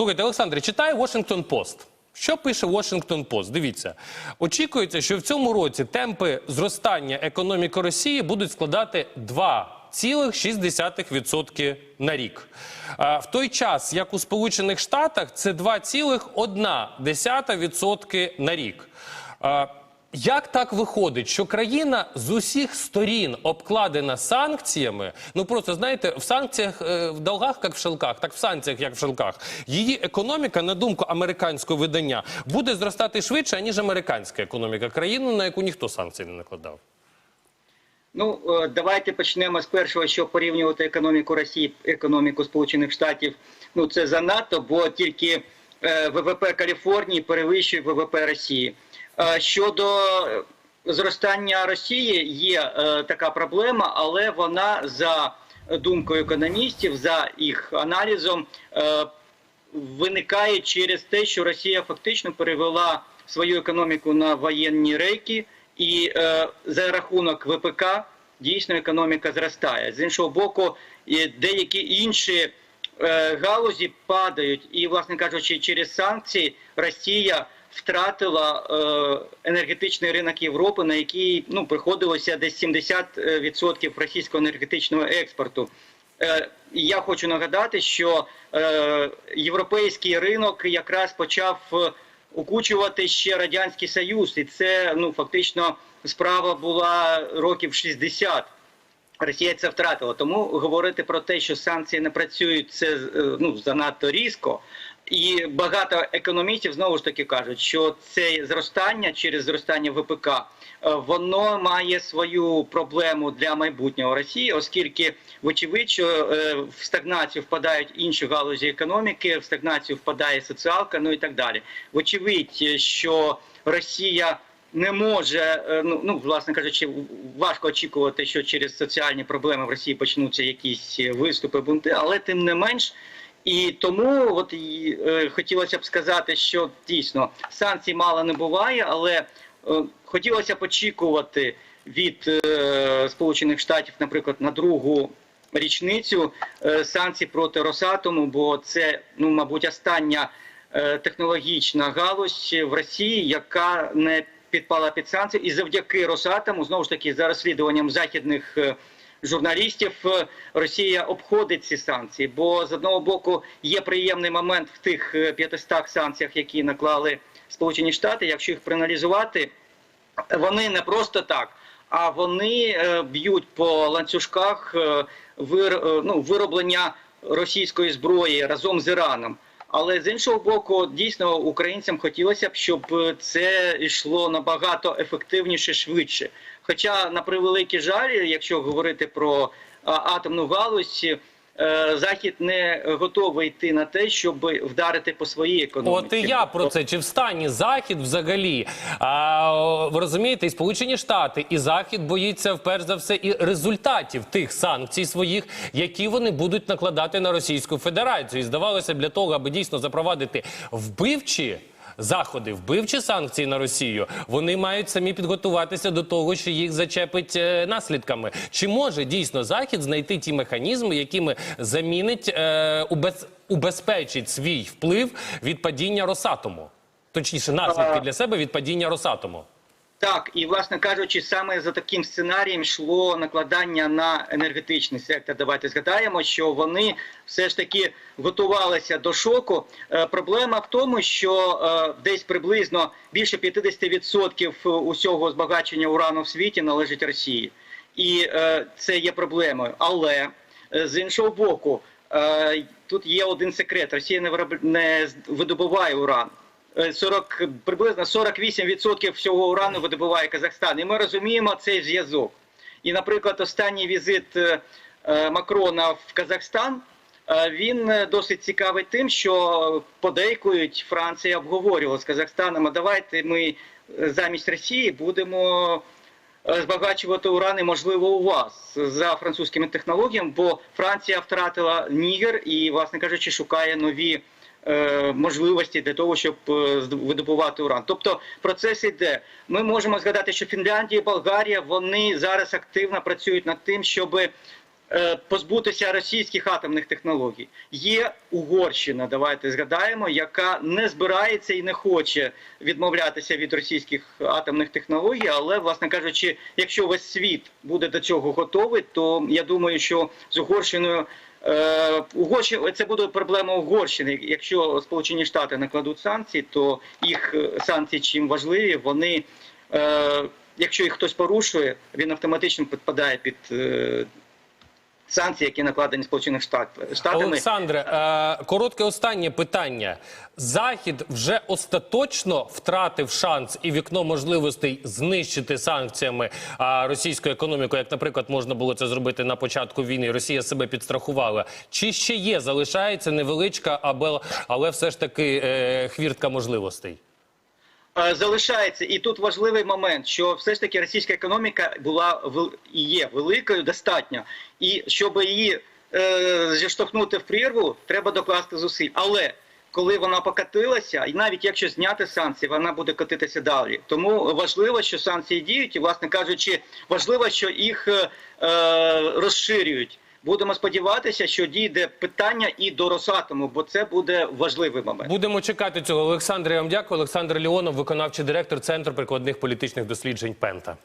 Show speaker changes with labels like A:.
A: Слухайте, Олександре, читаю Washington Post. Що пише Washington Post? Дивіться, очікується, що в цьому році темпи зростання економіки Росії будуть складати 2,6% на рік. В той час, як у Сполучених Штатах, це 2,1% на рік. Як так виходить, що країна з усіх сторін обкладена санкціями? Ну просто знаєте, в санкціях е, в долгах, як в шелках, так в санкціях, як в шелках. Її економіка, на думку американського видання, буде зростати швидше ніж американська економіка, країну, на яку ніхто санкцій не накладав.
B: Ну е, давайте почнемо з першого, що порівнювати економіку Росії, економіку Сполучених Штатів. Ну це занадто, бо тільки е, ВВП Каліфорнії перевищує ВВП Росії. Е, Щодо зростання Росії є е, така проблема, але вона за думкою економістів, за їх аналізом. е, виникає через те, що Росія фактично перевела свою економіку на воєнні рейки, і е, за рахунок ВПК дійсно економіка зростає. З іншого боку, деякі інші е, галузі падають, і, власне кажучи, через санкції Росія втратила е, енергетичний ринок Європи, на який ну приходилося десь 70% російського енергетичного експорту. Е, Я хочу нагадати, що е, європейський ринок якраз почав укучувати ще радянський союз, і це ну фактично справа була років 60. Росія це втратила. Тому говорити про те, що санкції не працюють, це е, ну занадто різко. І багато економістів знову ж таки кажуть, що це зростання через зростання ВПК е, воно має свою проблему для майбутнього Росії, оскільки вочевидь, що е, в стагнацію впадають інші галузі економіки, в стагнацію впадає соціалка, ну і так далі. Вочевидь, що Росія не може, е, ну, ну власне кажучи, важко очікувати, що через соціальні проблеми в Росії почнуться якісь виступи, бунти, але тим не менш. І тому от і, е, хотілося б сказати, що дійсно санкцій мало не буває, але е, хотілося б очікувати від е, Сполучених Штатів, наприклад, на другу річницю е, санкцій проти Росатому, бо це, ну мабуть, остання е, технологічна галузь в Росії, яка не підпала під санкції, і завдяки Росатому, знову ж таки, за розслідуванням західних. е, журналістів е, Росія обходить ці санкції, бо з одного боку є приємний момент в тих е, 500 санкціях, які наклали Сполучені Штати. Якщо їх проаналізувати, вони не просто так, а вони е, б'ють по ланцюжках е, вир, е, ну, вироблення російської зброї разом з Іраном. Але з іншого боку, дійсно українцям хотілося б, щоб е, це йшло набагато ефективніше, швидше. Хоча, на превеликий жаль, якщо говорити про атомну галузь, е, Захід не готовий йти на те, щоб вдарити по своїй економіці.
A: От і я про це. Чи в стані Захід взагалі? А, ви розумієте, і Сполучені Штати, і Захід боїться вперше за все і результатів тих санкцій своїх, які вони будуть накладати на Російську Федерацію. І здавалося для того, аби дійсно запровадити вбивчі. Заходи, вбивчі санкції на Росію, вони мають самі підготуватися до того, що їх зачепить е, наслідками. Чи може дійсно Захід знайти ті механізми, якими замінить е, убез, убезпечить свій вплив від падіння Росатому? Точніше, наслідки для себе від падіння Росатому.
B: Так, і власне кажучи, саме за таким сценарієм йшло накладання на енергетичний сектор. Давайте згадаємо, що вони все ж таки готувалися до шоку. Е, проблема в тому, що е, десь приблизно більше 50% усього збагачення урану в світі належить Росії, і е, це є проблемою. Але е, з іншого боку, е, тут є один секрет: Росія не вироб... не видобуває уран. Е, 40, приблизно 48% всього урану видобуває Казахстан. І ми розуміємо цей зв'язок. І, наприклад, останній візит е, е, Макрона в Казахстан. е, Він е, досить цікавий тим, що подейкують Франція обговорювала з Казахстаном. А давайте ми е, замість Росії будемо е, збагачувати урани, можливо, у вас за французькими технологіями, бо Франція втратила Нігер і, власне кажучи, шукає нові е, можливості для того, щоб е, видобувати уран. Тобто процес іде. Ми можемо згадати, що Фінляндія і Болгарія вони зараз активно працюють над тим, щоб е, позбутися російських атомних технологій. Є Угорщина, давайте згадаємо, яка не збирається і не хоче відмовлятися від російських атомних технологій. Але, власне кажучи, якщо весь світ буде до цього готовий, то я думаю, що з Угорщиною. Е, Угорщина, це буде проблема Угорщини. Якщо Сполучені Штати накладуть санкції, то їх е, санкції чим важливі, вони, е, якщо їх хтось порушує, він автоматично підпадає під е, санкції, які накладені Сполучених Штат- Штатами.
A: Олександре, е, коротке останнє питання. Захід вже остаточно втратив шанс і вікно можливостей знищити санкціями а, російську економіку, як, наприклад, можна було це зробити на початку війни. Росія себе підстрахувала. Чи ще є, залишається невеличка, або, але все ж таки е, хвіртка можливостей?
B: Е, залишається. І тут важливий момент, що все ж таки російська економіка була і є великою достатньо. І щоб її е, зіштовхнути в прірву, треба докласти зусиль. Але коли вона покатилася, і навіть якщо зняти санкції, вона буде катитися далі. Тому важливо, що санкції діють, і, власне кажучи, важливо, що їх е, розширюють. Будемо сподіватися, що дійде питання і до Росатому, бо це буде важливий момент.
A: Будемо чекати цього. Олександр, я вам дякую. Олександр Леонов, виконавчий директор Центру прикладних політичних досліджень Пента.